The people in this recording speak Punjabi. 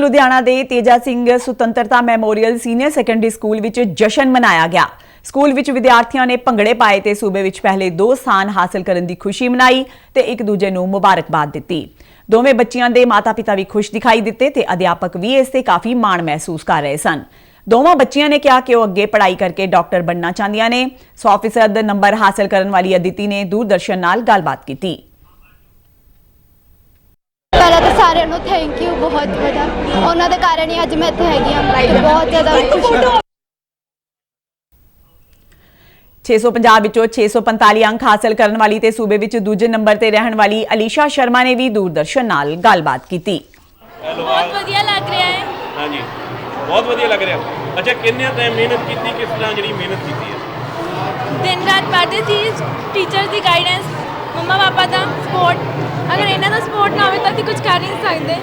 ਲੁਧਿਆਣਾ ਦੇ ਤੇਜਾ ਸਿੰਘ ਸੁਤੰਤਰਤਾ ਮੈਮੋਰੀਅਲ ਸੀਨੀਅਰ ਸੈਕੰਡਰੀ ਸਕੂਲ ਵਿੱਚ ਜਸ਼ਨ ਮਨਾਇਆ ਗਿਆ। ਸਕੂਲ ਵਿੱਚ ਵਿਦਿਆਰਥੀਆਂ ਨੇ ਭੰਗੜੇ ਪਾਏ ਤੇ ਸੂਬੇ ਵਿੱਚ ਪਹਿਲੇ ਦੋ ਸਥਾਨ ਹਾਸਲ ਕਰਨ ਦੀ ਖੁਸ਼ੀ ਮਨਾਈ ਤੇ ਇੱਕ ਦੂਜੇ ਨੂੰ ਮੁਬਾਰਕਬਾਦ ਦਿੱਤੀ। ਦੋਵੇਂ ਬੱਚਿਆਂ ਦੇ ਮਾਤਾ-ਪਿਤਾ ਵੀ ਖੁਸ਼ ਦਿਖਾਈ ਦਿੱਤੇ ਤੇ ਅਧਿਆਪਕ ਵੀ ਇਸ ਤੇ ਕਾਫੀ ਮਾਣ ਮਹਿਸੂਸ ਕਰ ਰਹੇ ਸਨ। ਦੋਵਾਂ ਬੱਚਿਆਂ ਨੇ ਕਿਹਾ ਕਿ ਉਹ ਅੱਗੇ ਪੜ੍ਹਾਈ ਕਰਕੇ ਡਾਕਟਰ ਬਣਨਾ ਚਾਹੁੰਦੀਆਂ ਨੇ। 100% ਨੰਬਰ ਹਾਸਲ ਕਰਨ ਵਾਲੀ ਅਦਿਤੀ ਨੇ ਦੂਰਦਰਸ਼ਨ ਨਾਲ ਗੱਲਬਾਤ ਕੀਤੀ ਪਹਿਲਾਂ ਤਾਂ ਸਾਰਿਆਂ ਨੂੰ ਥੈਂਕ ਯੂ ਬਹੁਤ ਵੱਡਾ। ਉਹਨਾਂ ਦੇ ਕਾਰਨ ਹੀ ਅੱਜ ਮੈਂ ਇੱਥੇ ਹੈਗੀ ਹਾਂ। ਤੇ ਬਹੁਤ ਜ਼ਿਆਦਾ ਖੁਸ਼ ਹਾਂ। 650 ਵਿੱਚੋਂ 645 ਅੰਕ ਹਾਸਲ ਕਰਨ ਵਾਲੀ ਤੇ ਸੂਬੇ ਵਿੱਚ ਦੂਜੇ ਨੰਬਰ ਤੇ ਰਹਿਣ ਵਾਲੀ ਅਲੀਸ਼ਾ ਸ਼ਰਮਾ ਨੇ ਵੀ ਦੂਰਦਰਸ਼ਨ ਨਾਲ ਗੱਲਬਾਤ ਕੀਤੀ। ਬਹੁਤ ਵਧੀਆ ਲੱਗ ਰਿਹਾ ਹੈ। ਹਾਂਜੀ। ਬਹੁਤ ਵਧੀਆ ਲੱਗ ਰਿਹਾ। ਅੱਛਾ ਕਿੰਨੇ ਟਾਈਮ ਮਿਹਨਤ ਕੀਤੀ ਕਿਸ ਤਰ੍ਹਾਂ ਜਿਹੜੀ ਮਿਹਨਤ ਕੀਤੀ ਹੈ? ਦਿਨ ਰਾਤ ਪੜ੍ਹਦੇ ਸੀ ਟੀਚਰ ਦੀ ਗਾਈਡੈਂਸ ਮੰਮਾ ਪਾਪਾ ਦਾ ਅਗਰ ਇਹਨਾਂ ਦਾ ਸਪੋਰਟ ਨਾ ਹੋਵੇ ਤਾਂ ਅਸੀਂ ਕੁਝ ਕਰ ਨਹੀਂ ਸਕਦੇ।